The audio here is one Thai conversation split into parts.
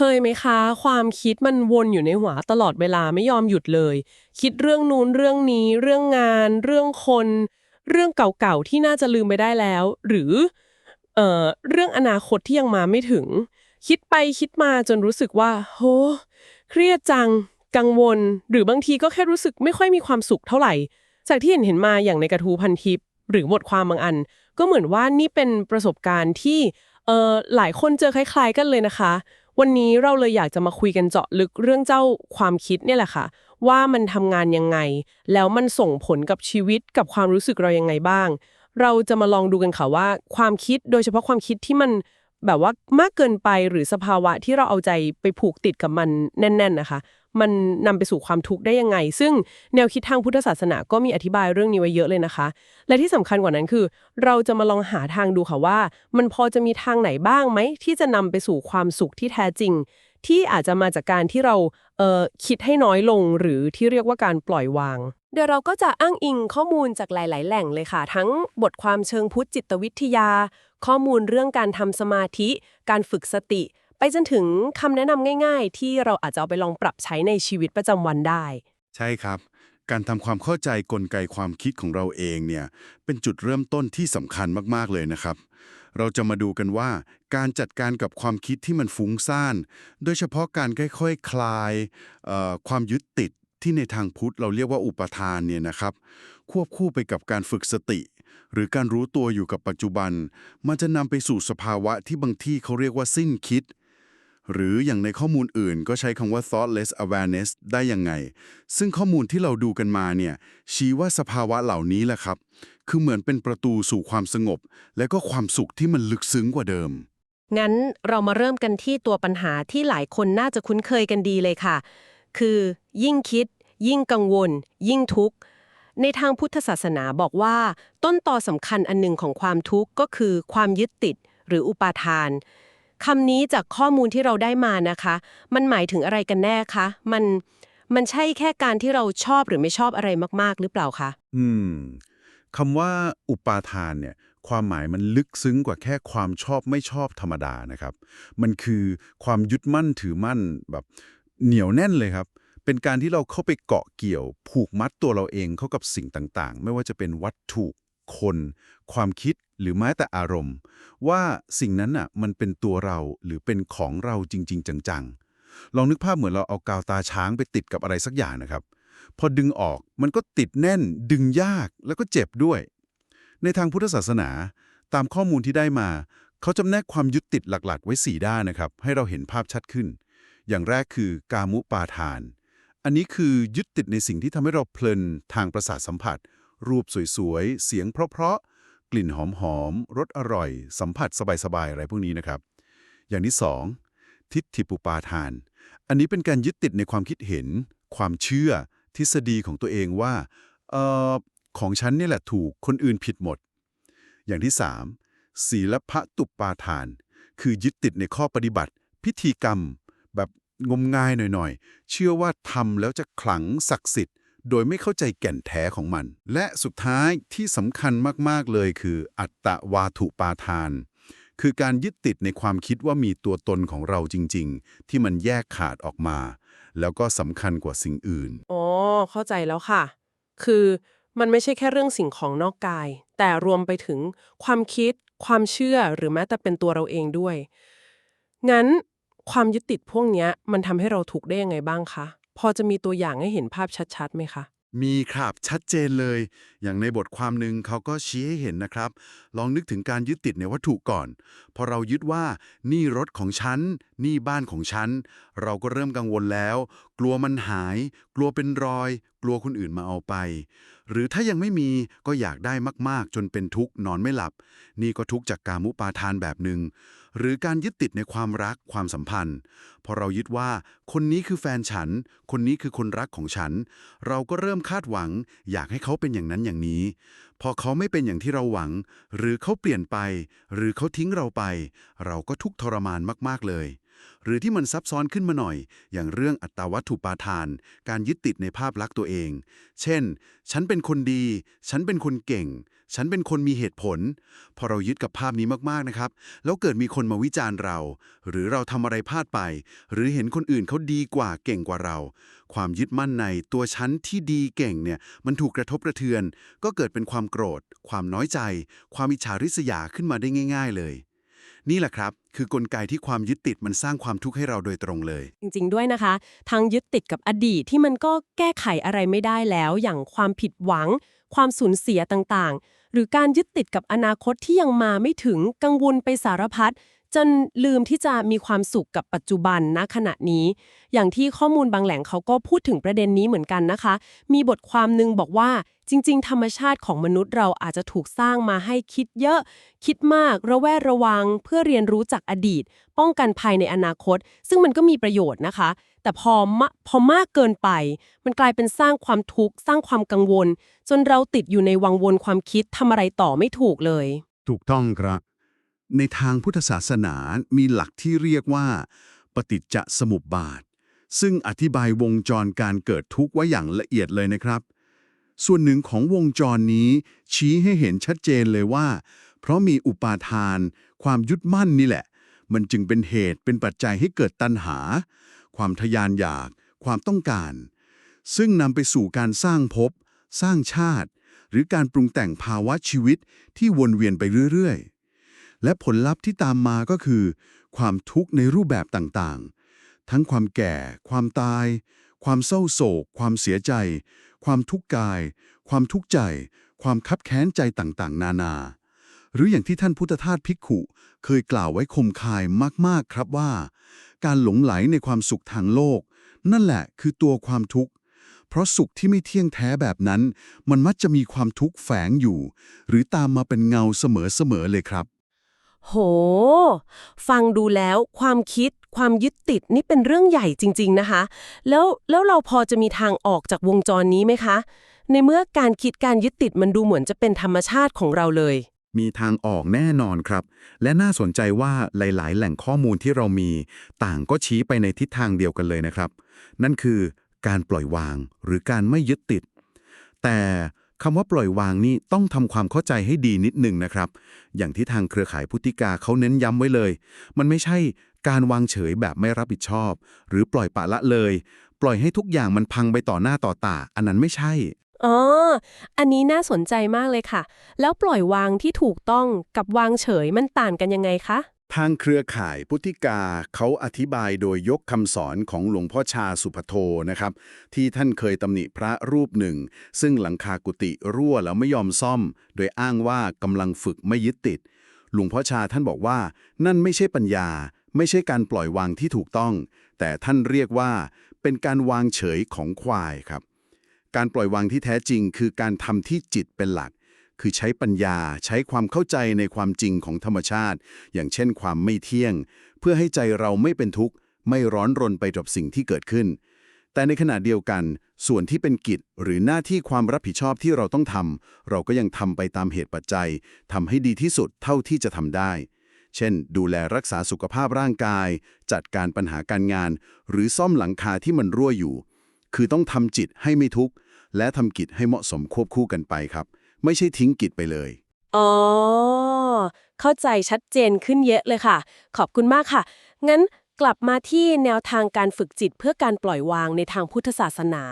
เคยไหมคะ ความคิดมันวนอยู่ในหัวตลอดเวลาไม่ยอมหยุดเลย คิดเรื่องนู้นเรื่องนี้ เรื่องงาน เรื่องคน เรื่องเก่าๆที่น่าจะลืมไปได้แล้ว หรือเอ่อเรื่องอนาคตที่ยังมาไม่ถึง คิดไปคิดมาจนรู้สึกว่า โห เครียดจัง กังวล หรือบางทีก็แค่รู้สึกไม่ค่อยมีความสุขเท่าไหร่ จากที่เห็นเห็นมาอย่างในกระทูพันทิปหรือบทความบางอัน ก็เหมือนว่านี่เป็นประสบการณ์ที่เอ่อหลายคนเจอคล้าย ๆ กันเลยนะคะ วันนี้เราเลยอยากจะมาคุยกันเจาะลึกเรื่องเจ้าความคิดเนี่ยแหละค่ะ ว่ามันทำงานยังไง แล้วมันส่งผลกับชีวิตกับความรู้สึกเรายังไงบ้าง เราจะมาลองดูกันค่ะว่า ความคิดโดยเฉพาะความคิดที่มันแบบว่ามากเกินไปหรือสภาวะที่เราเอาใจไปผูกติดกับมันแน่น ๆ นะคะ มันนำไปสู่ความทุกข์ได้ยังไง ซึ่งแนวคิดทางพุทธศาสนาก็มีอธิบายเรื่องนี้ไว้เยอะเลยนะคะ และที่สำคัญกว่านั้นคือ เราจะมาลองหาทางดูค่ะว่า มันพอจะมีทางไหนบ้างไหมที่จะนำไปสู่ความสุขที่แท้จริง ที่อาจจะมาจากการที่เราเออคิดให้น้อยลงหรือที่เรียกว่าการปล่อยวางเดี๋ยวเราก็จะอ้างอิงข้อมูลจากหลาย ๆ แหล่งเลยค่ะ ทั้งบทความเชิงพุทธจิตวิทยา ข้อมูลเรื่องการทำสมาธิ การฝึกสติ ไปจนถึงคำแนะนำง่าย ๆ ที่เราอาจจะเอาไปลองปรับใช้ในชีวิตประจำวันได้ ใช่ครับ การทำความเข้าใจกลไกความคิดของเราเองเนี่ยเป็นจุดเริ่มต้นที่สำคัญมากๆเลยนะครับ เราจะมาดูกันว่าการจัดการกับความคิดที่มันฟุ้งซ่าน โดยเฉพาะการค่อยๆคคลายความยึดติดที่ในทางพุทธเราเรียกว่าอุปทานเนี่ยนะครับ ควบคู่ไปกับการฝึกสติ หรือการรู้ตัวอยู่กับปัจจุบัน มันจะนำไปสู่สภาวะที่บางที่เขาเรียกว่าสิ้นคิด หรืออย่างในข้อมูลอื่นก็ใช้คำว่า thoughtless awareness ได้ยังไง ซึ่งข้อมูลที่เราดูกันมาเนี่ยชี้ว่าสภาวะเหล่านี้แหละครับ คือเหมือนเป็นประตูสู่ความสงบ และก็ความสุขที่มันลึกซึ้งกว่าเดิม งั้นเรามาเริ่มกันที่ตัวปัญหาที่หลายคนน่าจะคุ้นเคยกันดีเลยค่ะ คือยิ่งคิด ยิ่งกังวล ยิ่งทุกข์ในทางพุทธศาสนาบอกว่า ต้นตอสำคัญอันหนึ่งของความทุกข์ก็คือความยึดติดหรืออุปาทาน คำนี้จากข้อมูลที่เราได้มานะคะ มันหมายถึงอะไรกันแน่คะ มัน มันใช่แค่การที่เราชอบหรือไม่ชอบอะไรมาก ๆ หรือเปล่าคะ อืมคำว่าอุปาทานเนี่ย ความหมายมันลึกซึ้งกว่าแค่ความชอบไม่ชอบธรรมดานะครับ มันคือความยึดมั่นถือมั่นแบบเหนียวแน่นเลยครับ เป็นการที่เราเข้าไปเกาะเกี่ยว ผูกมัดตัวเราเองเข้ากับสิ่งต่างๆ ไม่ว่าจะเป็นวัตถุ คน ความคิดหรือแม้แต่อารมณ์ ว่าสิ่งนั้นน่ะมันเป็นตัวเราหรือเป็นของเราจริง ๆ จังๆ ลองนึกภาพเหมือนเราเอากาวตาช้างไปติดกับอะไรสักอย่างนะครับ พอดึงออกมันก็ติดแน่น ดึงยากแล้วก็เจ็บด้วย ในทางพุทธศาสนา ตามข้อมูลที่ได้มา เขาจำแนกความยึดติดหลักๆ ไว้4ด้านนะครับ ให้เราเห็นภาพชัดขึ้น อย่างแรกคือกามุปาทาน อันนี้คือยึดติดในสิ่งที่ทำให้เราเพลินทางประสาทสัมผัส รูปสวยๆ เสียงเพราะๆ กลิ่นหอมๆ รสอร่อย สัมผัสสบายๆ อะไรพวกนี้นะครับ อย่างที่สองทิฏฐิปุปาทาน อันนี้เป็นการยึดติดในความคิดเห็น ความเชื่อ ทฤษฎีของตัวเองว่าเออของฉันนี่แหละถูก คนอื่นผิดหมด อย่างที่ 3. ศีลพะตุปาทาน คือยึดติดในข้อปฏิบัติ พิธีกรรม แบบงมงายหน่อยๆ เชื่อว่าทำแล้วจะขลังศักดิ์สิทธิ์ โดยไม่เข้าใจแก่นแท้ของมัน และสุดท้ายที่สำคัญมาก ๆ เลยคืออัตตวาทุปาทาน คือการยึดติดในความคิดว่ามีตัวตนของเราจริง ๆ ที่มันแยกขาดออกมา แล้วก็สำคัญกว่าสิ่งอื่น อ๋อ เข้าใจแล้วค่ะ คือมันไม่ใช่แค่เรื่องสิ่งของนอกกาย แต่รวมไปถึงความคิด ความเชื่อหรือแม้แต่เป็นตัวเราเองด้วย งั้นความยึดติดพวกนี้มันทำให้เราถูกได้ยังไงบ้างคะ พอจะมีตัวอย่างให้เห็นภาพชัดๆไหมคะ มีครับชัดเจนเลย อย่างในบทความหนึ่งเขาก็ชี้ให้เห็นนะครับ ลองนึกถึงการยึดติดในวัตถุก่อน พอเรายึดว่านี่รถของฉัน นี่บ้านของฉัน เราก็เริ่มกังวลแล้ว กลัวมันหาย กลัวเป็นรอย กลัวคนอื่นมาเอาไป หรือถ้ายังไม่มีก็อยากได้มาก ๆ จนเป็นทุกข์นอนไม่หลับ นี่ก็ทุกข์จากการมุปาทานแบบหนึ่งหรือการยึดติดในความรักความสัมพันธ์ พอเรายึดว่าคนนี้คือแฟนฉัน คนนี้คือคนรักของฉัน เราก็เริ่มคาดหวัง อยากให้เขาเป็นอย่างนั้นอย่างนี้ พอเขาไม่เป็นอย่างที่เราหวัง หรือเขาเปลี่ยนไป หรือเขาทิ้งเราไป เราก็ทุกข์ทรมานมาก ๆเลย หรือที่มันซับซ้อนขึ้นมาหน่อย อย่างเรื่องอัตวัตถุปาทาน การยึดติดในภาพลักษณ์ตัวเอง เช่น ฉันเป็นคนดี ฉันเป็นคนเก่ง ฉันเป็นคนมีเหตุผล พอเรายึดกับภาพนี้มากๆนะครับ แล้วเกิดมีคนมาวิจารณ์เรา หรือเราทำอะไรพลาดไป หรือเห็นคนอื่นเขาดีกว่าเก่งกว่าเรา ความยึดมั่นในตัวฉันที่ดีเก่งเนี่ยมันถูกกระทบกระเทือน ก็เกิดเป็นความโกรธ ความน้อยใจ ความอิจฉาริษยาขึ้นมาได้ง่าย ๆ เลย นี่แหละครับ คือกลไกที่ความยึดติดมันสร้างความทุกข์ให้เราโดยตรงเลย จริง ๆ ด้วยนะคะ ทั้งยึดติดกับอดีตที่มันก็แก้ไขอะไรไม่ได้แล้ว อย่างความผิดหวัง ความสูญเสียต่างๆ หรือการยึดติดกับอนาคตที่ยังมาไม่ถึงกังวลไปสารพัด จนลืมที่จะมีความสุขกับปัจจุบันณขณะนี้ อย่างที่ข้อมูลบางแหล่งเขาก็พูดถึงประเด็นนี้เหมือนกันนะคะ มีบทความหนึ่งบอกว่าจริง ๆ ธรรมชาติของมนุษย์เราอาจจะถูกสร้างมาให้คิดเยอะ คิดมาก ระแวดระวัง เพื่อเรียนรู้จากอดีต ป้องกันภัยในอนาคต ซึ่งมันก็มีประโยชน์นะคะ แต่พอมพอมากเกินไป มันกลายเป็นสร้างความทุกข์ สร้างความกังวล จนเราติดอยู่ในวังวนความคิดทำอะไรต่อไม่ถูกเลย ถูกต้องครับ ในทางพุทธศาสนามีหลักที่เรียกว่า ปฏิจจสมุปบาท ซึ่งอธิบายวงจรการเกิดทุกข์ไว้อย่างละเอียดเลยนะครับ ส่วนหนึ่งของวงจรนี้ ชี้ให้เห็นชัดเจนเลยว่า เพราะมีอุปาทาน ความยึดมั่นนี่แหละ มันจึงเป็นเหตุเป็นปัจจัยให้เกิดตัณหา ความทะยานอยาก ความต้องการ ซึ่งนำไปสู่การสร้างภพสร้างชาติ หรือการปรุงแต่งภาวะชีวิตที่วนเวียนไปเรื่อยๆ และผลลัพธ์ที่ตามมาก็คือ ความทุกข์ในรูปแบบต่างๆ ทั้งความแก่ ความตาย ความเศร้าโศก ความเสียใจ ความทุกข์กาย ความทุกข์ใจ ความคับแค้นใจต่างๆ นานา หรืออย่างที่ท่านพุทธทาสภิกขุเคยกล่าวไว้คมคายมากๆครับว่า การหลงไหลในความสุขทางโลก นั่นแหละคือตัวความทุกข์เพราะสุขที่ไม่เที่ยงแท้แบบนั้น มันมักจะมีความทุกข์แฝงอยู่ หรือตามมาเป็นเงาเสมอๆเลยครับ โห ฟังดูแล้วความคิดความยึดติดนี่เป็นเรื่องใหญ่จริง ๆนะคะ แล้วแล้วเราพอจะมีทางออกจากวงจรนี้ไหมคะ ในเมื่อการคิดการยึดติดมันดูเหมือนจะเป็นธรรมชาติของเราเลย มีทางออกแน่นอนครับ และน่าสนใจว่าหลาย ๆ แหล่งข้อมูลที่เรามี ต่างก็ชี้ไปในทิศทางเดียวกันเลยนะครับ นั่นคือการปล่อยวางหรือการไม่ยึดติด แต่ คำว่าปล่อยวางนี่ต้องทำความเข้าใจให้ดีนิดหนึ่งนะครับ อย่างที่ทางเครือข่ายพุทธิกาเขาเน้นย้ำไว้เลย มันไม่ใช่การวางเฉยแบบไม่รับผิดชอบ หรือปล่อยปละละเลย ปล่อยให้ทุกอย่างมันพังไปต่อหน้าต่อตา อันนั้นไม่ใช่ อ๋อ อันนี้น่าสนใจมากเลยค่ะ แล้วปล่อยวางที่ถูกต้องกับวางเฉยมันต่างกันยังไงคะ ทางเครือข่ายพุทธิกาเขาอธิบายโดยยกคำสอนของหลวงพ่อชาสุภโทนะครับ ที่ท่านเคยตำหนิพระรูปหนึ่ง ซึ่งหลังคากุฏิรั่วแล้วไม่ยอมซ่อม โดยอ้างว่ากำลังฝึกไม่ยึดติด หลวงพ่อชาท่านบอกว่า นั่นไม่ใช่ปัญญา ไม่ใช่การปล่อยวางที่ถูกต้อง แต่ท่านเรียกว่า เป็นการวางเฉยของควายครับ การปล่อยวางที่แท้จริง คือการทำที่จิตเป็นหลัก คือใช้ปัญญาใช้ความเข้าใจในความจริงของธรรมชาติ อย่างเช่นความไม่เที่ยง เพื่อให้ใจเราไม่เป็นทุกข์ ไม่ร้อนรนไปกับสิ่งที่เกิดขึ้น แต่ในขณะเดียวกัน ส่วนที่เป็นกิจหรือหน้าที่ความรับผิดชอบที่เราต้องทำเราก็ยังทำไปตามเหตุปัจจัยทำให้ดีที่สุดเท่าที่จะทำได้ เช่น ดูแลรักษาสุขภาพร่างกาย จัดการปัญหาการงาน หรือซ่อมหลังคาที่มันรั่วอยู่ คือต้องทำจิตให้ไม่ทุกข์และทำกิจให้เหมาะสมควบคู่กันไปครับ ไม่ใช่ทิ้งกิจไปเลย อ๋อ เข้าใจชัดเจนขึ้นเยอะเลยค่ะ ขอบคุณมากค่ะ งั้นกลับมาที่แนวทางการฝึกจิตเพื่อการปล่อยวางในทางพุทธศาสนา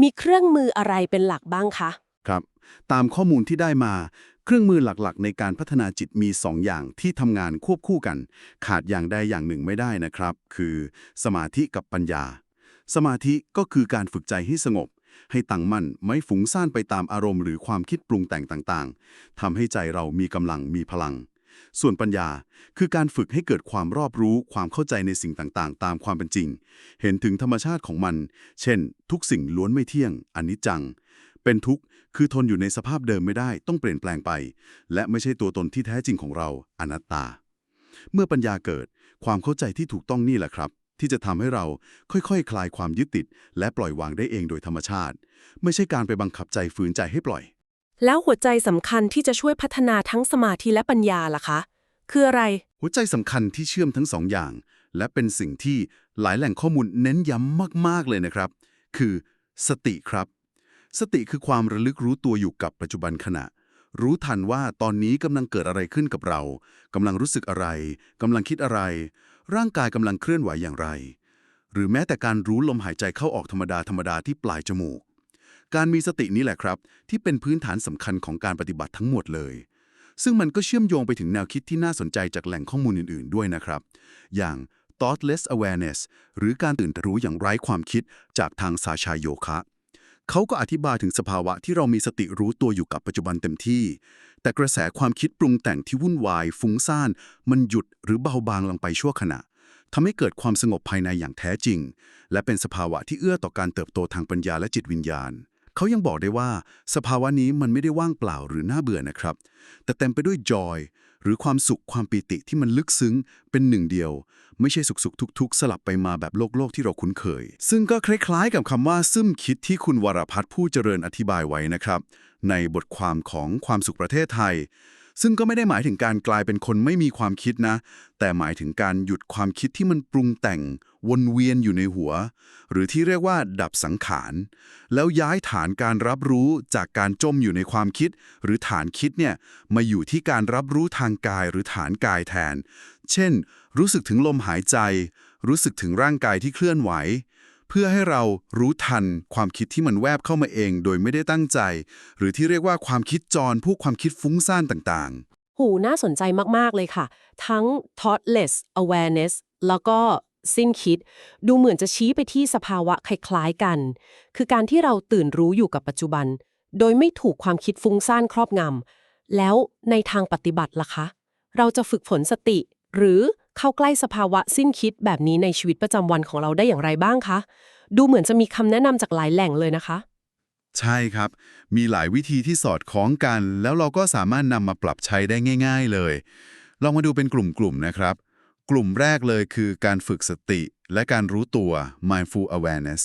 มีเครื่องมืออะไรเป็นหลักบ้างคะ ครับ ตามข้อมูลที่ได้มา เครื่องมือหลักๆ ในการพัฒนาจิตมี 2 อย่างที่ทำงานควบคู่กัน ขาดอย่างใดอย่างหนึ่งไม่ได้นะครับ คือ สมาธิกับปัญญา สมาธิก็คือการฝึกใจให้สงบ ให้ตั้งมั่นไม่ฟุ้งซ่านไปตามอารมณ์หรือความคิดปรุงแต่งต่างๆทำให้ใจเรามีกำลังมีพลัง ส่วนปัญญาคือการฝึกให้เกิดความรอบรู้ความเข้าใจในสิ่งต่างๆ ตามความเป็นจริง เห็นถึงธรรมชาติของมัน เช่น ทุกสิ่งล้วนไม่เที่ยงอนิจจัง เป็นทุกข์คือทนอยู่ในสภาพเดิมไม่ได้ต้องเปลี่ยนแปลงไป และไม่ใช่ตัวตนที่แท้จริงของเราอนัตตา เมื่อปัญญาเกิด ความเข้าใจที่ถูกต้องนี่แหละครับ ที่จะทำให้เราค่อยๆคคลายความยึดติด และปล่อยวางได้เองโดยธรรมชาติ ไม่ใช่การไปบังคับใจฝืนใจให้ปล่อย แล้วหัวใจสำคัญที่จะช่วยพัฒนาทั้งสมาธิและปัญญาล่ะคะ คืออะไร หัวใจสำคัญที่เชื่อมทั้งสองอย่าง และเป็นสิ่งที่หลายแหล่งข้อมูลเน้นย้ำมากๆเลยนะครับ คือ สติครับ สติคือความระลึกรู้ตัวอยู่กับปัจจุบันขณะรู้ทันว่าตอนนี้กำลังเกิดอะไรขึ้นกับเรากำลังรู้สึกอะไรกำลังคิดอะไร ร่างกายกำลังเคลื่อนไหวอย่างไร หรือแม้แต่การรู้ลมหายใจเข้าออกธรรมดาธรรมดาที่ปลายจมูก การมีสตินี้แหละครับ ที่เป็นพื้นฐานสำคัญของการปฏิบัติทั้งหมดเลย ซึ่งมันก็เชื่อมโยงไปถึงแนวคิดที่น่าสนใจจากแหล่งข้อมูลอื่น ๆ ด้วยนะครับ อย่าง thoughtless awareness หรือการตื่นรู้อย่างไร้ความคิดจากทางสาชายโยคะ เขาก็อธิบายถึงสภาวะที่เรามีสติรู้ตัวอยู่กับปัจจุบันเต็มที่ แต่กระแสความคิดปรุงแต่งที่วุ่นวาย ฟุ้งซ่าน มันหยุดหรือเบาบางลงไปชั่วขณะทำให้เกิดความสงบภายในอย่างแท้จริง และเป็นสภาวะที่เอื้อต่อการเติบโตทางปัญญาและจิตวิญญาณ เขายังบอกได้ว่า สภาวะนี้มันไม่ได้ว่างเปล่าหรือน่าเบื่อนะครับ แต่เต็มไปด้วยจอย หรือความสุขความปีติที่มันลึกซึ้งเป็นหนึ่งเดียว ไม่ใช่สุขสุขทุกทุก ๆ สลับไปมาแบบโลกโลกที่เราคุ้นเคย ซึ่งก็คล้ายๆ กับคำว่าซึมคิดที่คุณวรพัฒน์ผู้เจริญอธิบายไว้นะครับ ในบทความของความสุขประเทศไทย ซึ่งก็ไม่ได้หมายถึงการกลายเป็นคนไม่มีความคิดนะ แต่หมายถึงการหยุดความคิดที่มันปรุงแต่ง วนเวียนอยู่ในหัว หรือที่เรียกว่า ดับสังขาร แล้วย้ายฐานการรับรู้จากการจมอยู่ในความคิด หรือฐานคิดเนี่ยมาอยู่ที่การรับรู้ทางกายหรือฐานกายแทน เช่น รู้สึกถึงลมหายใจ รู้สึกถึงร่างกายที่เคลื่อนไหว เพื่อให้เรารู้ทันความคิดที่มันแวบเข้ามาเอง โดยไม่ได้ตั้งใจ หรือที่เรียกว่าความคิดจรพวกความคิดฟุ้งซ่านต่างๆ หูน่าสนใจมากๆเลยค่ะ ทั้ง thoughtless awareness แล้วก็สิ้นคิด ดูเหมือนจะชี้ไปที่สภาวะคล้ายๆกัน คือการที่เราตื่นรู้อยู่กับปัจจุบัน โดยไม่ถูกความคิดฟุ้งซ่านครอบงำแล้วในทางปฏิบัติล่ะคะ เราจะฝึกฝนสติ หรือ เข้าใกล้สภาวะสิ้นคิดแบบนี้ในชีวิตประจำวันของเราได้อย่างไรบ้างคะ ดูเหมือนจะมีคำแนะนำจากหลายแหล่งเลยนะคะ ใช่ครับ มีหลายวิธีที่สอดคล้องกัน แล้วเราก็สามารถนำมาปรับใช้ได้ง่าย ๆเลย ลองมาดูเป็นกลุ่มๆนะครับ กลุ่มแรกเลยคือการฝึกสติ และการรู้ตัว mindful awareness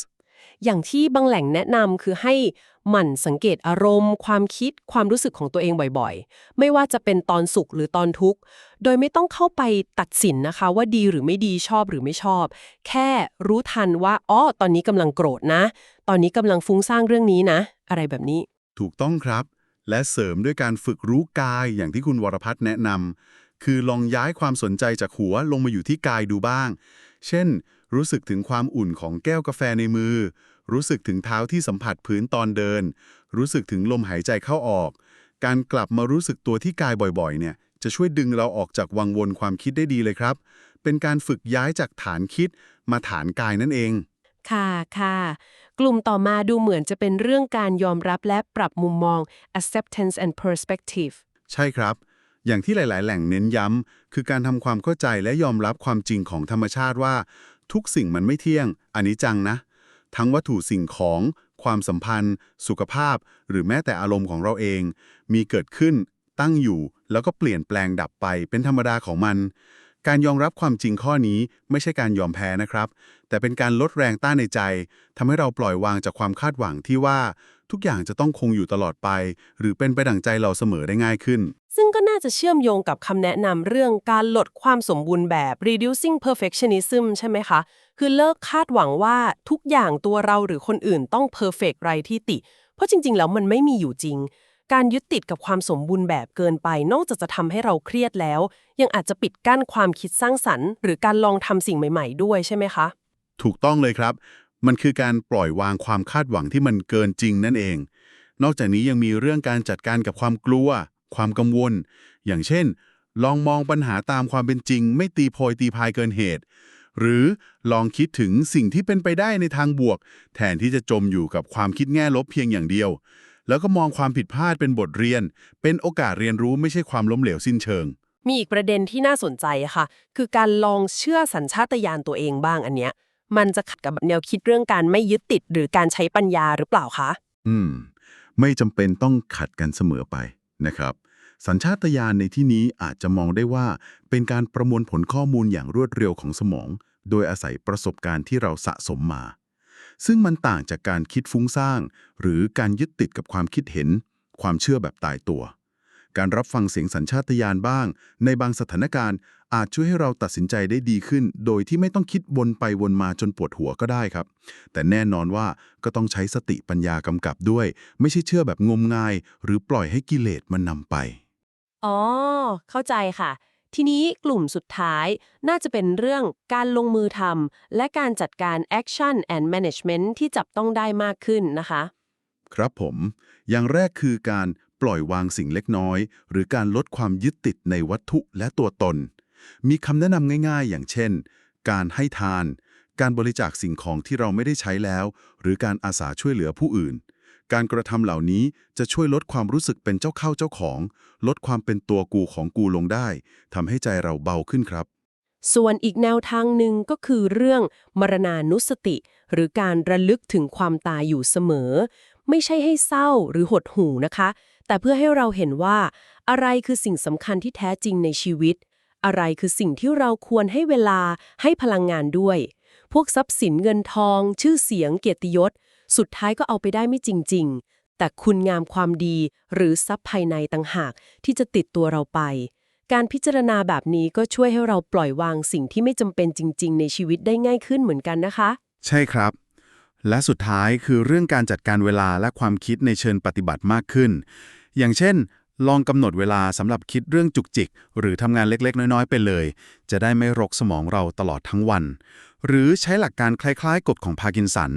อย่างที่บางแหล่งแนะนำคือให้ หมั่นสังเกตอารมณ์ ความคิดความรู้สึกของตัวเองบ่อยๆ ไม่ว่าจะเป็นตอนสุขหรือตอนทุกข์ โดยไม่ต้องเข้าไปตัดสินนะคะ ว่าดีหรือไม่ดีชอบหรือไม่ชอบ แค่รู้ทันว่าอ๋อตอนนี้กำลังโกรธนะ ตอนนี้กำลังฟุ้งซ่านเรื่องนี้นะ อะไรแบบนี้ ถูกต้องครับ และเสริมด้วยการฝึกรู้กายอย่างที่คุณวรพัฒน์แนะนำคือลองย้ายความสนใจจากหัวลงมาอยู่ที่กายดูบ้าง เช่น รู้สึกถึงความอุ่นของแก้วกาแฟในมือ รู้สึกถึงเท้าที่สัมผัสพื้นตอนเดิน รู้สึกถึงลมหายใจเข้าออก การกลับมารู้สึกตัวที่กายบ่อยๆ เนี่ยจะช่วยดึงเราออกจากวังวนความคิดได้ดีเลยครับ เป็นการฝึกย้ายจากฐานคิดมาฐานกายนั่นเอง ค่ะค่ะ กลุ่มต่อมาดูเหมือนจะเป็นเรื่องการยอมรับและปรับมุมมอง acceptance and perspective ใช่ครับ อย่างที่หลาย ๆ แหล่งเน้นย้ำคือการทำความเข้าใจและยอมรับความจริงของธรรมชาติว่า ทุกสิ่งมันไม่เที่ยง อันนี้จังนะ ทั้งวัตถุสิ่งของ ความสัมพันธ์ สุขภาพ หรือแม้แต่อารมณ์ของเราเอง มีเกิดขึ้น ตั้งอยู่ แล้วก็เปลี่ยนแปลงดับไปเป็นธรรมดาของมัน การยอมรับความจริงข้อนี้ไม่ใช่การยอมแพ้นะครับ แต่เป็นการลดแรงต้านในใจทำให้เราปล่อยวางจากความคาดหวังที่ว่า ทุกอย่างจะต้องคงอยู่ตลอดไป หรือเป็นไปดั่งใจเราเสมอได้ง่ายขึ้น ซึ่งก็น่าจะเชื่อมโยงกับคำแนะนำเรื่องการลดความสมบูรณ์แบบ reducing perfectionism ใช่ไหมคะ คือเลิกคาดหวังว่าทุกอย่างตัวเราหรือคนอื่นต้อง perfect ไรที่ติ เพราะจริง ๆ แล้วมันไม่มีอยู่จริง การยึดติดกับความสมบูรณ์แบบเกินไป นอกจากจะทำให้เราเครียดแล้ว ยังอาจจะปิดกั้นความคิดสร้างสรรค์ หรือการลองทำสิ่งใหม่ ๆ ด้วยใช่ไหมคะ ถูกต้องเลยครับ มันคือการปล่อยวางความคาดหวังที่มันเกินจริงนั่นเอง นอกจากนี้ยังมีเรื่องการจัดการกับความกลัว ความกังวล อย่างเช่น ลองมองปัญหาตามความเป็นจริง ไม่ตีโพยตีพายเกินเหตุ หรือลองคิดถึงสิ่งที่เป็นไปได้ในทางบวก แทนที่จะจมอยู่กับความคิดแง่ลบเพียงอย่างเดียว แล้วก็มองความผิดพลาดเป็นบทเรียน เป็นโอกาสเรียนรู้ไม่ใช่ความล้มเหลวสิ้นเชิงมีอีกประเด็นที่น่าสนใจอะค่ะ คือการลองเชื่อสัญชาตญาณตัวเองบ้างอันเนี้ย มันจะขัดกับแนวคิดเรื่องการไม่ยึดติดหรือการใช้ปัญญาหรือเปล่าคะ อืม ไม่จำเป็นต้องขัดกันเสมอไปนะครับ สัญชาตญาณในที่นี้อาจจะมองได้ว่า เป็นการประมวลผลข้อมูลอย่างรวดเร็วของสมอง โดยอาศัยประสบการณ์ที่เราสะสมมา ซึ่งมันต่างจากการคิดฟุ้งซ่านหรือการยึดติดกับความคิดเห็น ความเชื่อแบบตายตัว การรับฟังเสียงสัญชาตญาณบ้าง ในบางสถานการณ์ อาจช่วยให้เราตัดสินใจได้ดีขึ้น โดยที่ไม่ต้องคิดวนไปวนมาจนปวดหัวก็ได้ครับ แต่แน่นอนว่าก็ต้องใช้สติปัญญากำกับด้วย ไม่ใช่เชื่อแบบงมงาย หรือปล่อยให้กิเลสมันนำไป อ๋อ เข้าใจค่ะ ทีนี้กลุ่มสุดท้ายน่าจะเป็นเรื่องการลงมือทำและการจัดการ action and management ที่จับต้องได้มากขึ้นนะคะ ครับผม อย่างแรกคือการปล่อยวางสิ่งเล็กน้อย หรือการลดความยึดติดในวัตถุและตัวตน มีคำแนะนำง่ายๆ อย่างเช่น การให้ทาน การบริจาคสิ่งของที่เราไม่ได้ใช้แล้ว หรือการอาสาช่วยเหลือผู้อื่น การกระทำเหล่านี้จะช่วยลดความรู้สึกเป็นเจ้าเข้าเจ้าของ ลดความเป็นตัวกูของกูลงได้ทำให้ใจเราเบาขึ้นครับ ส่วนอีกแนวทางหนึ่งก็คือเรื่องมรณานุสติ หรือการระลึกถึงความตายอยู่เสมอ ไม่ใช่ให้เศร้าหรือหดหู่นะคะ แต่เพื่อให้เราเห็นว่า อะไรคือสิ่งสำคัญที่แท้จริงในชีวิต อะไรคือสิ่งที่เราควรให้เวลาให้พลังงานด้วยพวกทรัพย์สินเงินทอง ชื่อเสียงเกียรติยศ สุดท้ายก็เอาไปได้ไม่จริง ๆ แต่คุณงามความดีหรือทรัพย์ภายในต่างหากที่จะติดตัวเราไป การพิจารณาแบบนี้ก็ช่วยให้เราปล่อยวางสิ่งที่ไม่จำเป็นจริง ๆ ในชีวิตได้ง่ายขึ้นเหมือนกันนะคะ ใช่ครับ และสุดท้ายคือเรื่องการจัดการเวลาและความคิดในเชิงปฏิบัติมากขึ้น อย่างเช่นลองกำหนดเวลาสำหรับคิดเรื่องจุกจิก หรือทำงานเล็กๆ น้อยๆ ไปเลย จะได้ไม่รกสมองเราตลอดทั้งวัน หรือใช้หลักการคล้ายๆ กฎของพาร์กินสัน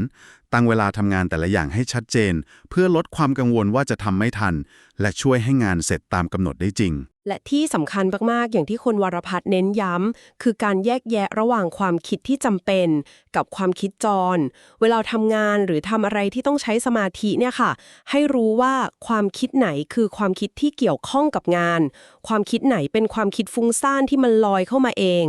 ตั้งเวลาทำงานแต่ละอย่างให้ชัดเจน เพื่อลดความกังวลว่าจะทำไม่ทัน และช่วยให้งานเสร็จตามกำหนดได้จริง และที่สำคัญมากๆ อย่างที่คนวรพัฒน์เน้นย้ำ คือการแยกแยะระหว่างความคิดที่จำเป็น กับความคิดจร เวลาทำงานหรือทำอะไรที่ต้องใช้สมาธิเนี่ยค่ะ ให้รู้ว่าความคิดไหนคือความคิดที่เกี่ยวข้องกับงาน ความคิดไหนเป็นความคิดฟุ้งซ่านที่มันลอยเข้ามาเอง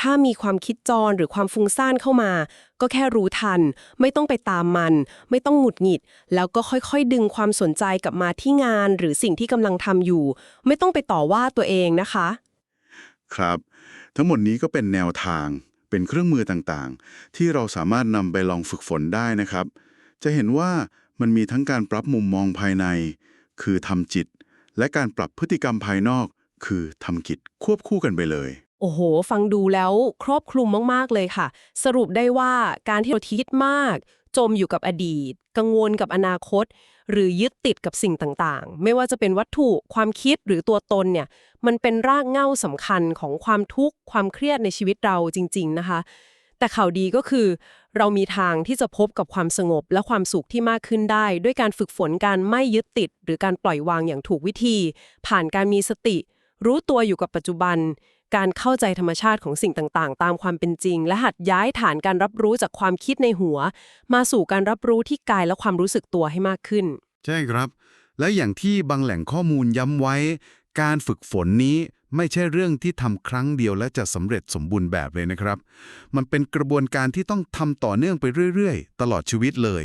ถ้ามีความคิดจรหรือความฟุ้งซ่านเข้ามา ก็แค่รู้ทัน ไม่ต้องไปตามมัน ไม่ต้องหงุดหงิด แล้วก็ค่อยๆ ดึงความสนใจกลับมาที่งาน หรือสิ่งที่กำลังทำอยู่ ไม่ต้องไปต่อว่าตัวเองนะคะ ครับ ทั้งหมดนี้ก็เป็นแนวทาง เป็นเครื่องมือต่างๆ ที่เราสามารถนำไปลองฝึกฝนได้นะครับ จะเห็นว่ามันมีทั้งการปรับมุมมองภายใน คือทำจิต และการปรับพฤติกรรมภายนอก คือทำกิจควบคู่กันไปเลย โอ้โห ฟังดูแล้วครอบคลุมมาก ๆ เลยค่ะ สรุปได้ว่าการที่เราคิดมาก จมอยู่กับอดีต กังวลกับอนาคต หรือยึดติดกับสิ่งต่างๆ ไม่ว่าจะเป็นวัตถุความคิดหรือตัวตนเนี่ย มันเป็นรากเหง้าสำคัญของความทุกข์ความเครียดในชีวิตเราจริง ๆ นะคะ แต่ข่าวดีก็คือ เรามีทางที่จะพบกับความสงบและความสุขที่มากขึ้นได้ ด้วยการฝึกฝนการไม่ยึดติด หรือการปล่อยวางอย่างถูกวิธี ผ่านการมีสติ รู้ตัวอยู่กับปัจจุบัน การเข้าใจธรรมชาติของสิ่งต่างๆ ตามความเป็นจริง และหัดย้ายฐานการรับรู้จากความคิดในหัว มาสู่การรับรู้ที่กายและความรู้สึกตัวให้มากขึ้น ใช่ครับ และอย่างที่บางแหล่งข้อมูลย้ำไว้ การฝึกฝนนี้ไม่ใช่เรื่องที่ทำครั้งเดียวและจะสำเร็จสมบูรณ์แบบเลยนะครับ มันเป็นกระบวนการที่ต้องทำต่อเนื่องไปเรื่อย ๆ ตลอดชีวิตเลย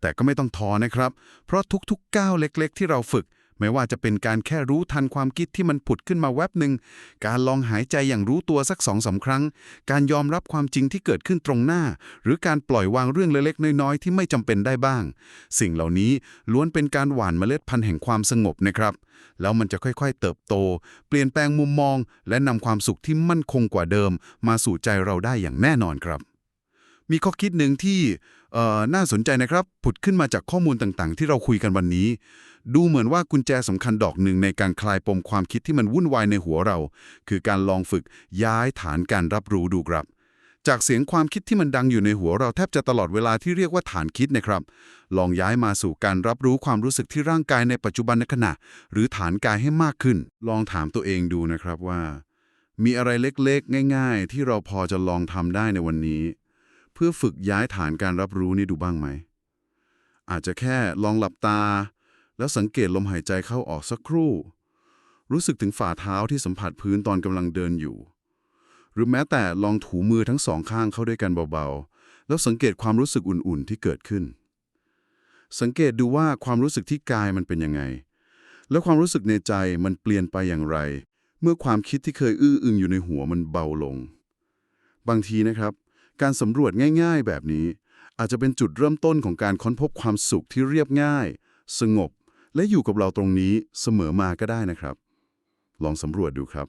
แต่ก็ไม่ต้องท้อนะครับ เพราะทุกๆก้าวเล็ก ๆ ที่เราฝึก ไม่ว่าจะเป็นการแค่รู้ทันความคิดที่มันผุดขึ้นมาแวบหนึ่ง การลองหายใจอย่างรู้ตัวสักสองสาครั้ง การยอมรับความจริงที่เกิดขึ้นตรงหน้า หรือการปล่อยวางเรื่องเล็กๆน้อยๆที่ไม่จำเป็นได้บ้าง สิ่งเหล่านี้ล้วนเป็นการหว่านเมล็ดพันธุ์แห่งความสงบนะครับ แล้วมันจะค่อยๆ เติบโต เปลี่ยนแปลงมุมมอง และนำความสุขที่มั่นคงกว่าเดิม มาสู่ใจเราได้อย่างแน่นอนครับมีข้อคิดหนึ่งที่น่าสนใจนะครับ ผุดขึ้นมาจากข้อมูลต่างๆ ที่เราคุยกันวันนี้ ดูเหมือนว่ากุญแจสำคัญดอกหนึ่งในการคลายปมความคิดที่มันวุ่นวายในหัวเรา คือการลองฝึกย้ายฐานการรับรู้ดูครับ จากเสียงความคิดที่มันดังอยู่ในหัวเราแทบจะตลอดเวลาที่เรียกว่าฐานคิดนะครับ ลองย้ายมาสู่การรับรู้ความรู้สึกที่ร่างกายในปัจจุบันในขณะ หรือฐานกายให้มากขึ้น ลองถามตัวเองดูนะครับว่า มีอะไรเล็กๆ ง่าย ๆ ที่เราพอจะลองทำได้ในวันนี้ เพื่อฝึกย้ายฐานการรับรู้นี่ดูบ้างไหมอาจจะแค่ลองหลับตา แล้วสังเกตลมหายใจเข้าออกสักครู่ รู้สึกถึงฝ่าเท้าที่สัมผัสพื้นตอนกำลังเดินอยู่ หรือแม้แต่ลองถูมือทั้งสองข้างเข้าด้วยกันเบาๆ แล้วสังเกตความรู้สึกอุ่นๆที่เกิดขึ้น สังเกตดูว่าความรู้สึกที่กายมันเป็นยังไง แล้วความรู้สึกในใจมันเปลี่ยนไปอย่างไร เมื่อความคิดที่เคยอื้ออึงอยู่ในหัวมันเบาลง บางทีนะครับ การสำรวจง่าย ๆ แบบนี้อาจจะเป็นจุดเริ่มต้นของการค้นพบความสุขที่เรียบง่าย สงบ และอยู่กับเราตรงนี้เสมอมาก็ได้นะครับ ลองสำรวจดูครับ